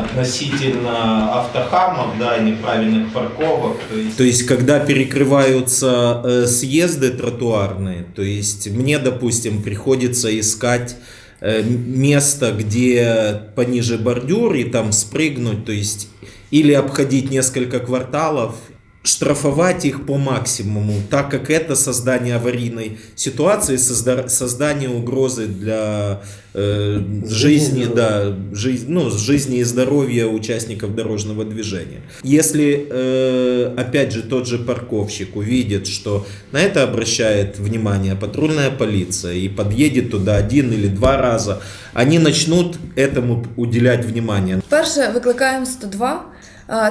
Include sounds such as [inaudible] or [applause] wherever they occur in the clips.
относительно автохамов, да, неправильных парковок. То есть, То есть, когда перекрываются э, съезды тротуарные, то есть мне, допустим, приходится искать э, место, где пониже бордюр и там спрыгнуть, то есть или обходить несколько кварталов, штрафовать их по максимуму, так как это создание аварийной ситуации, созда- создание угрозы для э, жизни, да, жизнь, ну, жизни и здоровья участников дорожного движения. Если, э, опять же, тот же парковщик увидит, что на это обращает внимание патрульная полиция и подъедет туда один или два раза, они начнут этому уделять внимание. Перше викликаємо 102.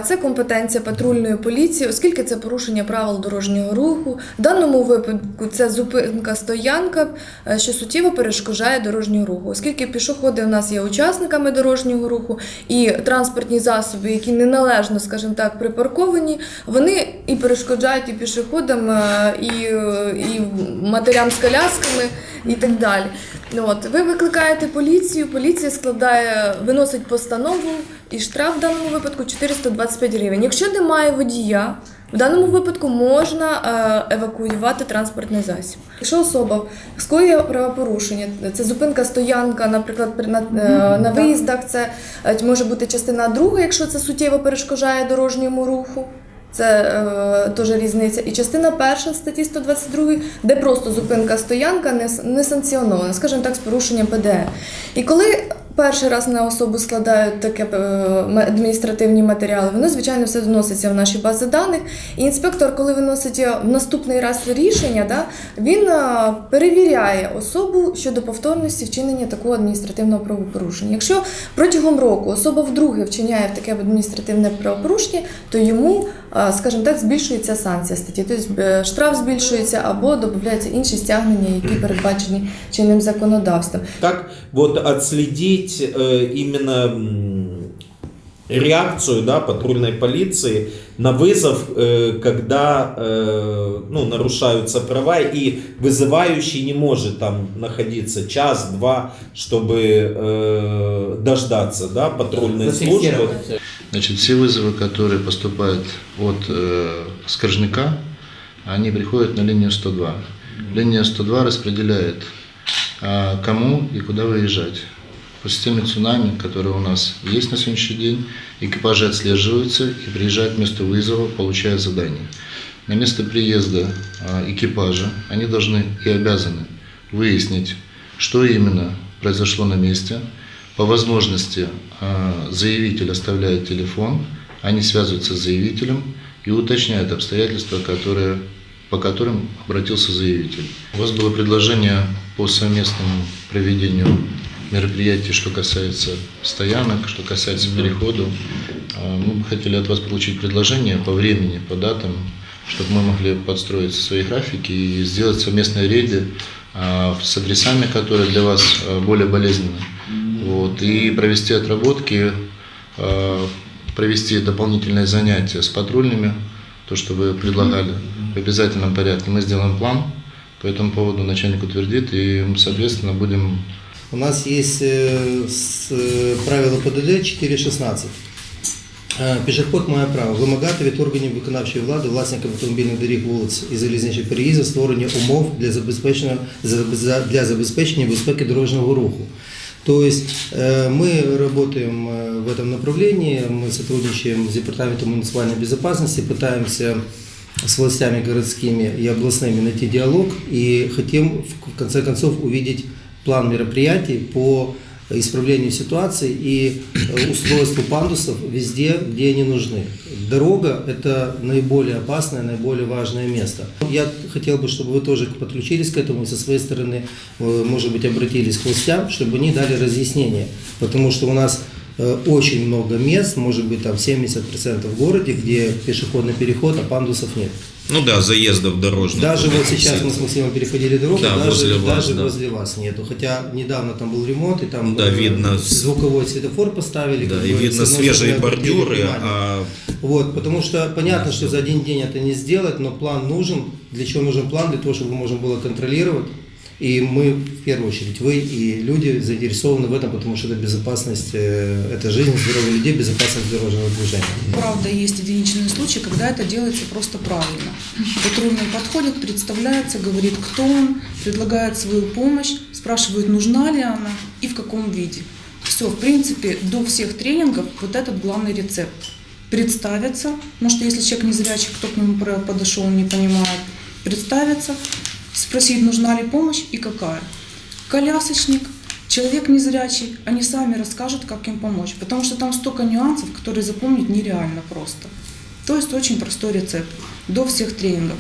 Це компетенція патрульної поліції, оскільки це порушення правил дорожнього руху. В даному випадку це зупинка стоянка, е, що суттєво перешкоджає дорожнього руху, оскільки пішоходи у нас є учасниками дорожнього руху і транспортні засоби, які неналежно, скажімо так, припарковані, вони і перешкоджають і пішоходам, е, і, е, і матерям з колясками, і так далі. От ви викликаєте поліцію, поліція складає, виносить постанову і штраф в даному випадку 425 гривень. Якщо немає водія, в даному випадку можна е, евакуювати транспортний засіб. Якщо особа скоює правопорушення, це зупинка стоянка, наприклад, при- на, е, на виїздах, це е, може бути частина друга, якщо це суттєво перешкоджає дорожньому руху. Це е, теж різниця. І частина перша статті 122, де просто зупинка стоянка не, не санкціонована, скажімо так, з порушенням ПДР. І коли перший раз на особу складають таке е, адміністративні матеріали, воно, звичайно, все вноситься в наші бази даних. І інспектор, коли виносить е, в наступний раз рішення, да, він е, перевіряє особу щодо повторності вчинення такого адміністративного правопорушення. Якщо протягом року особа вдруге вчиняє таке адміністративне правопорушення, то йому, скажімо так, збільшується санкція статті. Тобто е, штраф збільшується або додаються інші стягнення, які передбачені [clears throat] чинним законодавством. Как вот отследить э, именно м, реакцию да, патрульной полиции на вызов, э, когда э, ну, нарушаются права и вызывающий не может там находиться час-два, чтобы э, дождаться да, патрульной службы. Значит, все вызовы, которые поступают от э, скоржника, они приходят на линию 102. Линия 102 распределяет, а, кому и куда выезжать. По системе цунами, которая у нас есть на сегодняшний день, экипажи отслеживаются и приезжают к месту вызова, получая задание. На место приезда а, экипажа они должны и обязаны выяснить, что именно произошло на месте. По возможности а, заявитель оставляет телефон, они связываются с заявителем и уточняют обстоятельства, которые, по которым обратился заявитель. У вас было предложение по совместному проведению мероприятий, что касается стоянок, что касается перехода. А, Мы бы хотели от вас получить предложение по времени, по датам, чтобы мы могли подстроить свои графики и сделать совместные рейды а, с адресами, которые для вас более болезненны Вот, и провести отработки, а, провести дополнительные занятия с патрульными, то, что вы предлагали в обязательном порядке. Мы сделаем план, по этому поводу начальник утвердит, и, соответственно, будем У нас есть э, с- э, правило ПДД 4.16. Е, Пішоход має право вимагати від органів виконавчої влади, власників автомобільних доріг вулиць і залізничних переїздів створення умов для забезпечення за- за- для забезпечення безпеки дорожнього руху. То есть э, мы работаем э, в этом направлении, мы сотрудничаем с Департаментом муниципальной безопасности, пытаемся с властями городскими и областными найти диалог и хотим в в конце концов увидеть план мероприятий по исправлению ситуации и э, устройству пандусов везде, где они нужны. Дорога – это наиболее опасное, наиболее важное место. Я хотел бы, чтобы вы тоже подключились к этому и со своей стороны, э, может быть, обратились к властям, чтобы они дали разъяснение. Потому что у нас очень много мест, может быть, там 70% в городе, где пешеходный переход, а пандусов нет. Ну да, заездов дорожных. Даже вот сейчас всех. мы с Максимом переходили дорогу, Да, даже, возле вас, даже да. возле вас нету. Хотя недавно там был ремонт, и там Да, э, видно. звуковой светофор поставили. Да, и видно свежие бордюры, а Вот, потому что понятно, что за один день это не сделать, но план нужен. Для чего нужен план? Для того, чтобы можно было контролировать И мы, в первую очередь, вы и люди заинтересованы в этом, потому что это безопасность, э, это жизнь, здоровье людей, безопасность дорожного движения. Правда, есть единичные случаи, когда это делается просто правильно. Патрульный подходит, представляется, говорит, кто он, предлагает свою помощь, спрашивает, нужна ли она и в каком виде. Все, в принципе, до всех тренингов вот этот главный рецепт. Представиться, потому что если человек незрячий, кто к нему подошел, не понимает, представиться, спросить, нужна ли помощь и какая. Колясочник, человек незрячий, они сами расскажут, как им помочь. Потому что там столько нюансов, которые запомнить нереально просто. То есть очень простой рецепт до всех тренингов.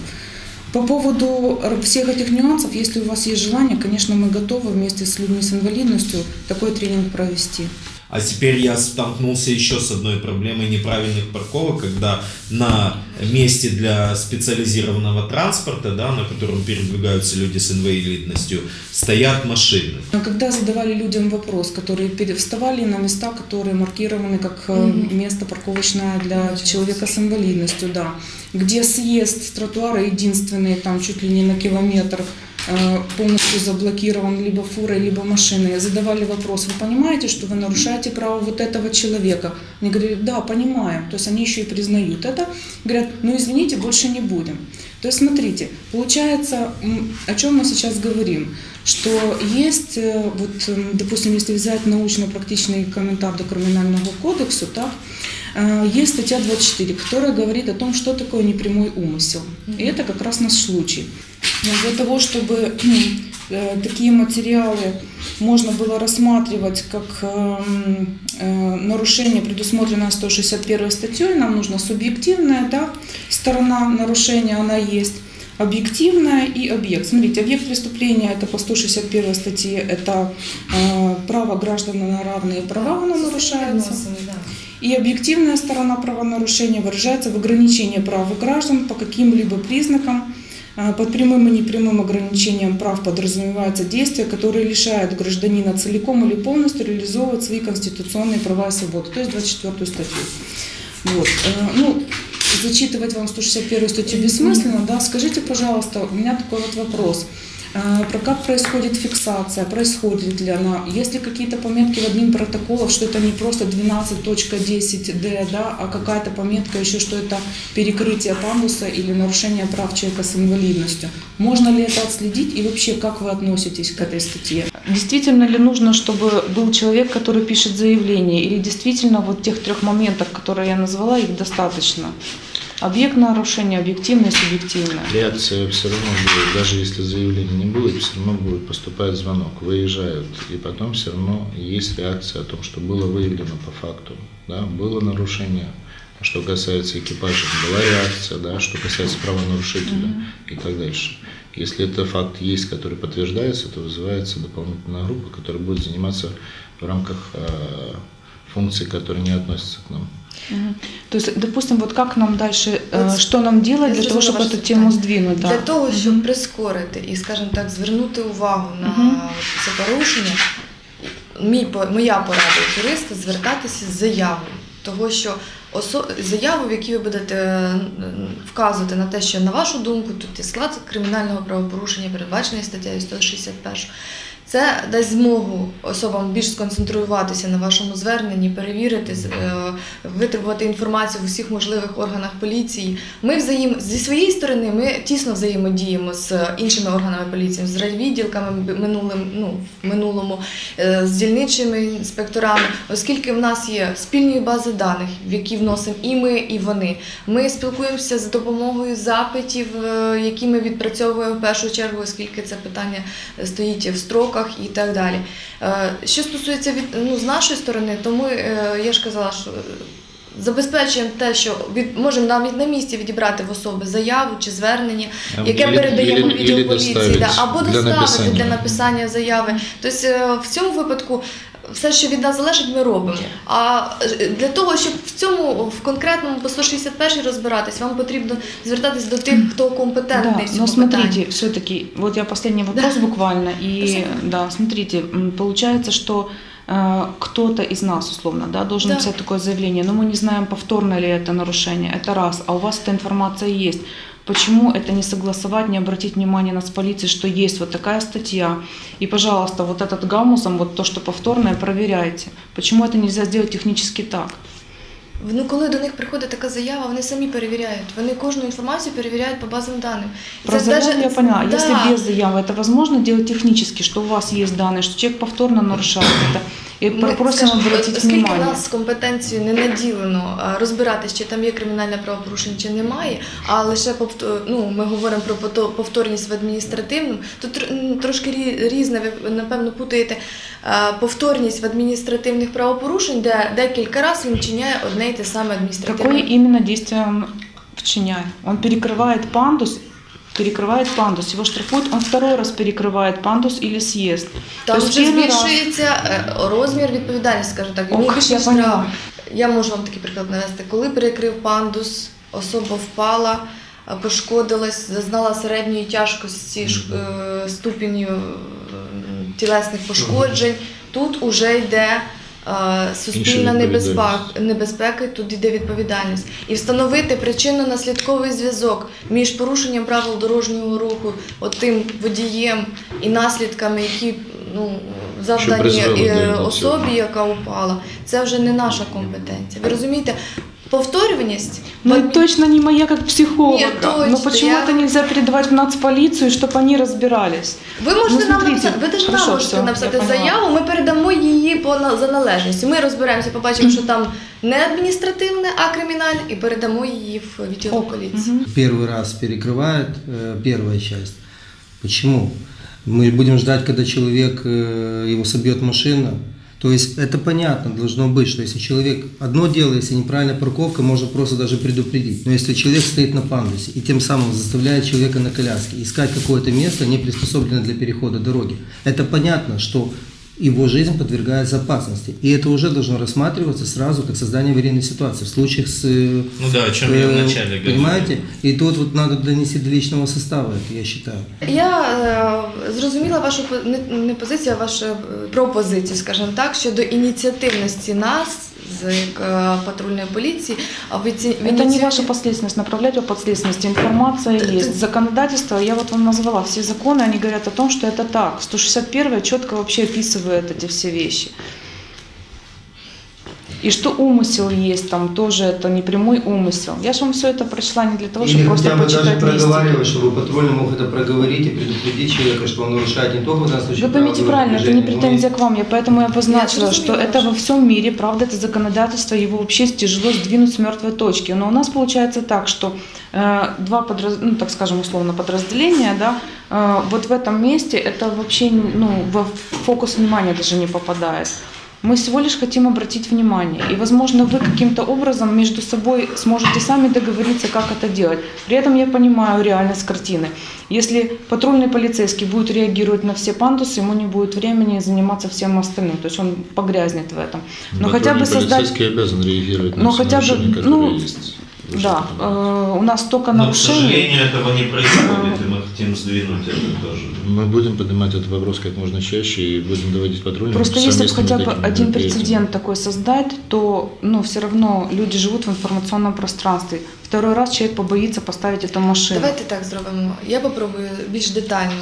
По поводу всех этих нюансов, если у вас есть желание, конечно, мы готовы вместе с людьми с инвалидностью такой тренинг провести. А теперь я столкнулся еще с одной проблемой неправильных парковок, когда на месте для специализированного транспорта, да, на котором передвигаются люди с инвалидностью, стоят машины. Когда задавали людям вопрос, которые вставали на места, которые маркированы как э, место парковочное для человека с инвалидностью, да, где съезд с тротуара единственный, там чуть ли не на километр, полностью заблокирован либо фурой, либо машиной. Задавали вопрос, вы понимаете, что вы нарушаете право вот этого человека? Они говорили, да, понимаем. То есть они еще и признают это. Говорят, ну извините, больше не будем. То есть смотрите, получается, о чем мы сейчас говорим, что есть, э, вот, м, допустим, если взять научно-практичный комментарий до Криминального кодексу, так, э, есть статья 24, которая говорит о том, что такое непрямой умысел. И это как раз наш случай. Но Для того, чтобы э, такие материалы можно было рассматривать как эм, э, нарушение, предусмотренное 161 статьей, нам нужна субъективная да, сторона нарушения, она есть, объективная и объект. Смотрите, объект преступления это по 161 статье, это э, право граждан на равные права, оно нарушается. И объективная сторона правонарушения выражается в ограничении прав граждан по каким-либо признакам. А, Под прямым и непрямым ограничением прав подразумевается действие, которое лишает гражданина целиком или полностью реализовывать свои конституционные права и свободы, то есть 24 статью. Вот. э, Ну, зачитывать вам 161 статью бессмысленно, да, скажите, пожалуйста, у меня такой вот вопрос. А, Про как происходит фиксация, происходит ли она, есть ли какие-то пометки в админ протоколов, что это не просто 12.10d, да, а какая-то пометка еще, что это перекрытие пандуса или нарушение прав человека с инвалидностью. Можно ли это отследить и вообще как вы относитесь к этой статье? Действительно ли нужно, чтобы был человек, который пишет заявление, или действительно вот тех трех моментов, которые я назвала, их достаточно? Объект нарушения объективное, субъективное. Реакция все равно будет, даже если заявления не будет, все равно будет поступать звонок, выезжают, и потом все равно есть реакция о том, что было выявлено по факту, да, было нарушение. Что касается экипажа, была реакция, да, что касается правонарушителя и так дальше. Если это факт есть, который подтверждается, то вызывается дополнительная группа, которая будет заниматься в рамках э, функций, которые не относятся к нам. Мгм. То есть, допустим, вот как нам дальше, э, Вот что нам делать я для того, зрозуміла чтобы ваше эту тему питання. сдвинуть? Для Да. того, щоб прискорити і, скажімо так, звернути увагу на Мгм. це порушення, мій, по- моя порада як юриста звертатися з заявою. Того, що осо... заяву, в якій ви будете е, вказувати на те, що на вашу думку тут є склад кримінального правопорушення, передбачений статтею 161. Це дасть змогу особам більш сконцентруватися на вашому зверненні, перевірити, е, витребувати інформацію в усіх можливих органах поліції. Ми взаєм... зі своєї сторони ми тісно взаємодіємо з іншими органами поліції, з райвідділками минулим, ну, в минулому, е, з дільничими інспекторами, оскільки в нас є спільні бази даних, в які вносимо і ми, і вони. Ми спілкуємося з допомогою запитів, е, які ми відпрацьовуємо в першу чергу, оскільки це питання стоїть в строках і так далі. Е, Що стосується від ну, з нашої сторони, то ми, е, я ж казала, що. е, Забезпечуємо те, що від можемо навіть на місці відібрати в особи заяву чи звернення, яке Или- передаємо відділ поліції, да, або доставити для написання заяви. Тобто в цьому випадку все, що від нас залежить, ми робимо. А е, для того, щоб в цьому в конкретному по 161 розбиратись, вам потрібно звертатись до тих, хто компетентний Да, в цьому но смотрите, все-таки, вот я последний вопрос Да. буквально. И Спасибо. да, смотрите, получается, что кто-то из нас, условно, да, должен Да. написать такое заявление, но мы не знаем, повторно ли это нарушение. Это раз. А у вас эта информация есть. Почему это не согласовать, не обратить внимание нас полиции, что есть вот такая статья? И, пожалуйста, вот этот гаммусом, вот то, что повторное, проверяйте. Почему это нельзя сделать технически так? Ну, коли до них приходить така заява, вони самі перевіряють. Вони кожну інформацію перевіряють по базовим даним. І Про це заяву даже- я поняла. Да. Если без заявы, это возможно делать технически, что у вас есть данные, что человек повторно нарушает это. И Ми, просим скажімо, обратить оскільки внимание. нас компетенцією не наділено розбиратись, чи там є кримінальне правопорушення, чи немає, а лише ну, ми говоримо про повторність в адміністративному, то трошки рі- різне, ви напевно путаєте повторність в адміністративних правопорушень, де декілька разів він чиняє одне й те саме адміністративне. Какое именно действие он вчиняет? Он перекрывает пандус, перекрывает пандус, его штрафуют, он второй раз перекрывает пандус или съезд. Там То есть вже первый раз- збільшується е, розмір відповідальності, скажімо так. Йому Ок, більше я штраф. поняла. Я можу вам такий приклад навести. Коли перекрив пандус, особа впала, е, пошкодилась, зазнала середньої тяжкості ш- е, ступеню е, тілесних пошкоджень. Тут уже йде е, суспільна небезпека, небезпека, тут йде відповідальність. І встановити причинно-наслідковий зв'язок між порушенням правил дорожнього руху, отим водієм і наслідками, які ну, завдані е, особі, яка упала, це вже не наша компетенція. Ви розумієте, повторюваність Ну, в это адмі- точно не моя как психолога. Нет, точно, Но почему я- это нельзя передавать в нацполицию, чтобы они разбирались? Ви можете Ну, нам смотрите, написати, ви теж нам хорошо, можете всё, написати я поняла. заяву, ми передамо її по на- за належністю. Ми розберемося, побачимо, що там не адміністративне, а кримінальне, і передамо її в відділ Ок, поліції. мгм. Первый раз перекрывает э, первая часть. Почему? Мы будем ждать, когда человек, э, его собьет машина. То есть это понятно должно быть, что если человек одно дело, если неправильная парковка, можно просто даже предупредить. Но если человек стоит на пандусе и тем самым заставляет человека на коляске искать какое-то место, не приспособленное для перехода дороги, это понятно, что его жизнь подвергается опасности. И это уже должно рассматриваться сразу как создание аварийной ситуации. В случаях с э, Ну да, о чем я Э, вначале говорил. Понимаете? И тут вот надо донести до личного состава, это я считаю. Я е, зрозуміла вашу по- не, не позицію, а вашу е, пропозицію, скажімо так, щодо ініціативності нас з як, е, патрульної поліції. А в іці- в Это не ініціативі- ваша подследственность, направлять по подследственности. Информация Т- есть. т- Законодательство, я вот вам назвала все законы, они говорят о том, что это так. 161 четко вообще описывает эти все вещи. И что умысел есть там, тоже это не прямой умысел. Я же вам все это прочла не для того, чтобы Или просто хотя бы даже почитать проговаривать, листики. чтобы патрульный мог это проговорить и предупредить человека, что он нарушает не только в данном случае Вы поймите правильно, это не претензия к вам, я поэтому и обозначила, Я что это во всем мире, правда, это законодательство, его вообще тяжело сдвинуть с мертвой точки. Но у нас получается так, что э, два, подраз... ну, так скажем, условно, подразделения, да, э, вот в этом месте это вообще ну, во фокус внимания даже не попадает. Мы всего лишь хотим обратить внимание. И, возможно, вы каким-то образом между собой сможете сами договориться, как это делать. При этом я понимаю реальность картины. Если патрульный полицейский будет реагировать на все пандусы, ему не будет времени заниматься всем остальным. То есть он погрязнет в этом. Но хотя бы Патрульный создать... полицейский обязан реагировать на Но все хотя бы, ну, есть. Да, э, у нас столько Но, к нарушений. сожалению, этого не происходит, и мы хотим сдвинуть это тоже. Мы будем поднимать этот вопрос как можно чаще и будем доводить патрульных Просто к если хотя бы один прецедент такой создать, то ну, все равно люди живут в информационном пространстве. Второй раз человек побоится поставить эту машину. Давайте так зробимо. Я попробую більш детально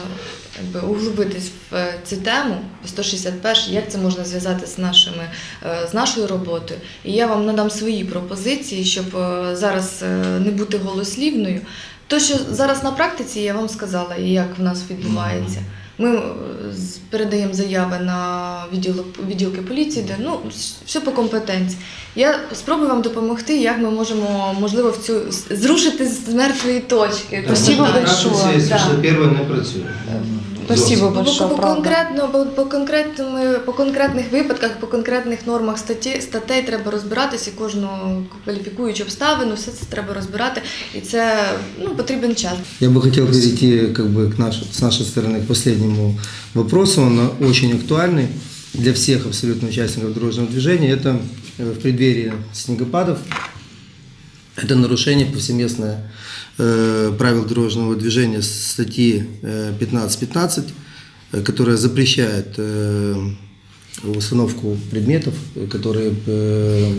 якби, углубитись в е, цю тему 161, як це можна зв'язати з, нашими, е, з нашою роботою. І я вам надам свої пропозиції, щоб е, зараз не бути голослівною. То, що зараз на практиці, я вам сказала, і як в нас відбувається. Ми е, передаємо заяви на відділ, відділки поліції, де ну все по компетенції. Я спробую вам допомогти, як ми можемо можливо в цю зрушити з мертвої точки. Спасибо большое. Да. перше не працює. Спасибо По, большое, по, по, правда. конкретно, по, по, конкретними, по конкретних випадках, по конкретних нормах статті, статей треба розбиратися, і кожну кваліфікуючу обставину, все це треба розбирати, і це ну, потрібен час. Я бы хотел перейти как бы, к наш, с нашей стороны к последнему вопросу. Он очень актуальный для всех абсолютно участников дорожного движения. Это э, в преддверии снегопадов. Это нарушение повсеместное э, правил дорожного движения статьи э, 15.15, э, которая запрещает э, установку предметов, э, которые э,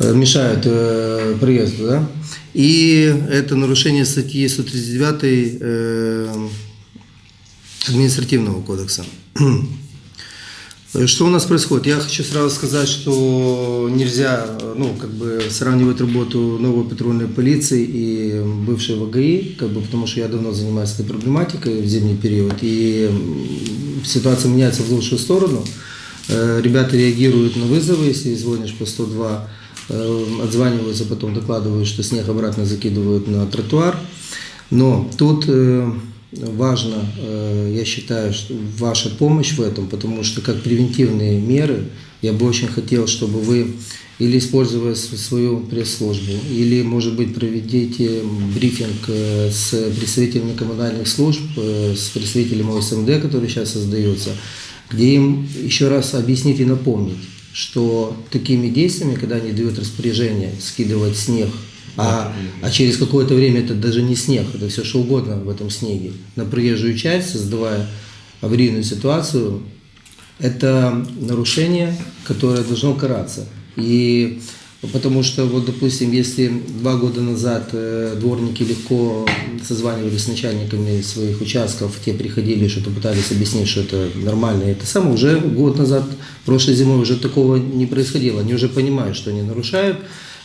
э, мешают э, проезду. Да? И это нарушение статьи 139 э, административного кодекса. [clears throat] Что у нас происходит? Я хочу сразу сказать, что нельзя ну, как бы сравнивать работу новой патрульной полиции и бывшей ВГИ, как бы, потому что я давно занимаюсь этой проблематикой в зимний период, и ситуация меняется в лучшую сторону. Э, Ребята реагируют на вызовы, если звонишь по 102, э, отзваниваются, потом докладывают, что снег обратно закидывают на тротуар. Но тут э, важно, э, я считаю, что ваша помощь в этом, потому что как превентивные меры я бы очень хотел, чтобы вы или используя свою пресс-службу, или, может быть, проведите брифинг э, с представителями коммунальных служб, э, с представителями ОСМД, которые сейчас создаются, где им еще раз объяснить и напомнить, что такими действиями, когда они дают распоряжение скидывать снег а, а через какое-то время это даже не снег, это все что угодно в этом снеге. На проезжую часть, создавая аварийную ситуацию, это нарушение, которое должно караться. И потому что, вот, допустим, если два года назад э, дворники легко созванивались с начальниками своих участков, те приходили, что-то пытались объяснить, что это нормально, это самое, уже год назад, прошлой зимой уже такого не происходило. Они уже понимают, что они нарушают,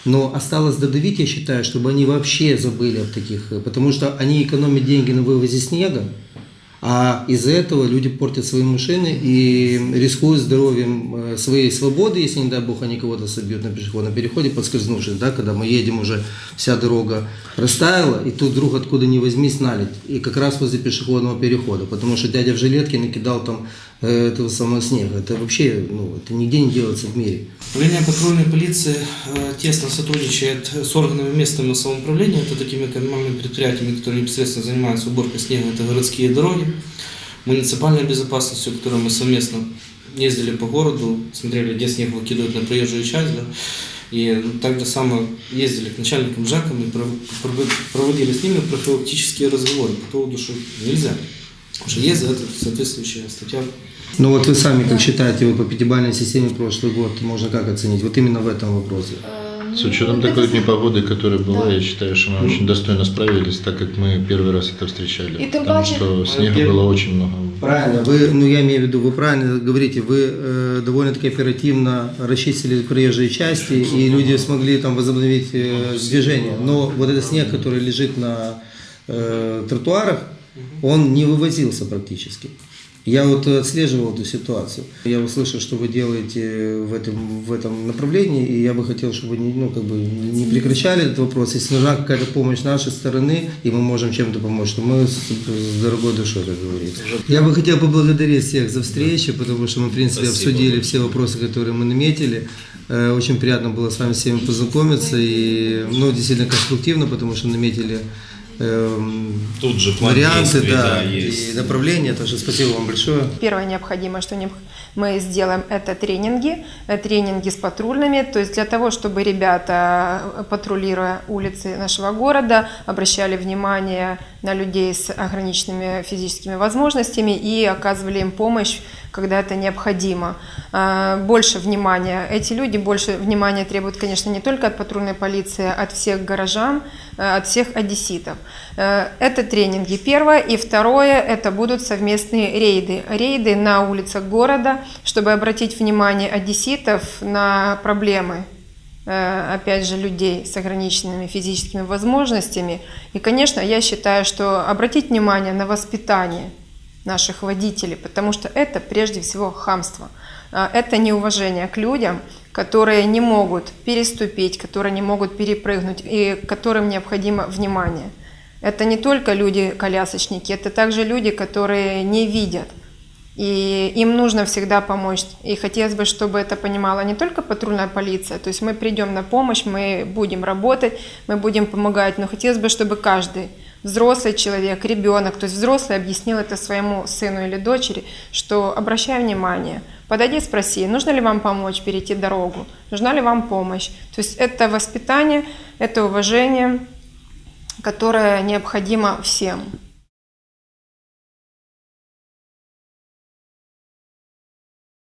но осталось додавить, я считаю, чтобы они вообще забыли об таких, э, потому что они экономят деньги на вывозе снега, а из-за этого люди портят свои машины и рискуют здоровьем э, своей свободы, если, не дай бог, они кого-то собьют на пешеходном переходе, подскользнувшись, да, когда мы едем уже, вся дорога растаяла, и тут вдруг откуда ни возьмись налить, и как раз возле пешеходного перехода, потому что дядя в жилетке накидал там э, этого самого снега. Это вообще, ну, это нигде не делается в мире. Управление патрульной полиции э, тесно сотрудничает с органами местного самоуправления, это такими коммунальными предприятиями, которые непосредственно занимаются уборкой снега, это городские дороги, муниципальной безопасностью, которой мы совместно ездили по городу, смотрели, где снег выкидывают на проезжую часть, да, и так же само ездили к начальникам ЖЭКам и пров- пров- проводили с ними профилактические разговоры по поводу, что нельзя, потому что есть за это соответствующая статья Ну вот вы сами как считаете, вот по пятибалльной системе прошлый год можно как оценить? Вот именно в этом вопросе. С учетом такой непогоды, которая была, я считаю, что мы очень достойно справились, так как мы первый раз это встречали. И потому паче- что снега было очень много. Правильно, вы, ну я имею в виду, вы правильно говорите, вы э, довольно-таки оперативно расчистили проезжие части, и люди смогли там возобновить э, движение. Но вот этот снег, который лежит на э, тротуарах, он не вывозился практически. Я вот отслеживал эту ситуацию. Я услышал, что вы делаете в этом, в этом направлении, и я бы хотел, чтобы вы не, ну, как бы не прекращали этот вопрос. Если нужна какая-то помощь нашей стороны, и мы можем чем-то помочь, то мы с, с дорогой душой, как говорится. Я бы хотел поблагодарить всех за встречу, потому что мы, в принципе, Спасибо. обсудили все вопросы, которые мы наметили. Э, Очень приятно было с вами всеми познакомиться, и ну, действительно конструктивно, потому что наметили Тут же план варианты, действий, да, есть. и направления. Так что спасибо вам большое. Первое необходимое, что мы сделаем, это тренинги, э, тренинги с патрульными, то есть для того, чтобы ребята, э, патрулируя улицы нашего города, обращали внимание на людей с ограниченными физическими возможностями и оказывали им помощь, когда это необходимо. А, Больше внимания. Эти люди больше внимания требуют, конечно, не только от патрульной полиции, а от всех горожан, э, от всех одесситов. Э, Это тренинги первое. И второе, это будут совместные рейды. Рейды на улицах города, чтобы обратить внимание одесситов на проблемы э, опять же, людей с ограниченными физическими возможностями. И, конечно, я считаю, что обратить внимание на воспитание наших водителей, потому что это прежде всего хамство. А, Это неуважение к людям, которые не могут переступить, которые не могут перепрыгнуть и которым необходимо внимание. Это не только люди-колясочники, это также люди, которые не видят. И им нужно всегда помочь. И хотелось бы, чтобы это понимала не только патрульная полиция, то есть мы придем на помощь, мы будем работать, мы будем помогать, но хотелось бы, чтобы каждый взрослый человек, ребенок, то есть взрослый объяснил это своему сыну или дочери, что обращай внимание, подойди, спроси, нужно ли вам помочь перейти дорогу, нужна ли вам помощь. То есть это воспитание, это уважение, которое необходимо всем.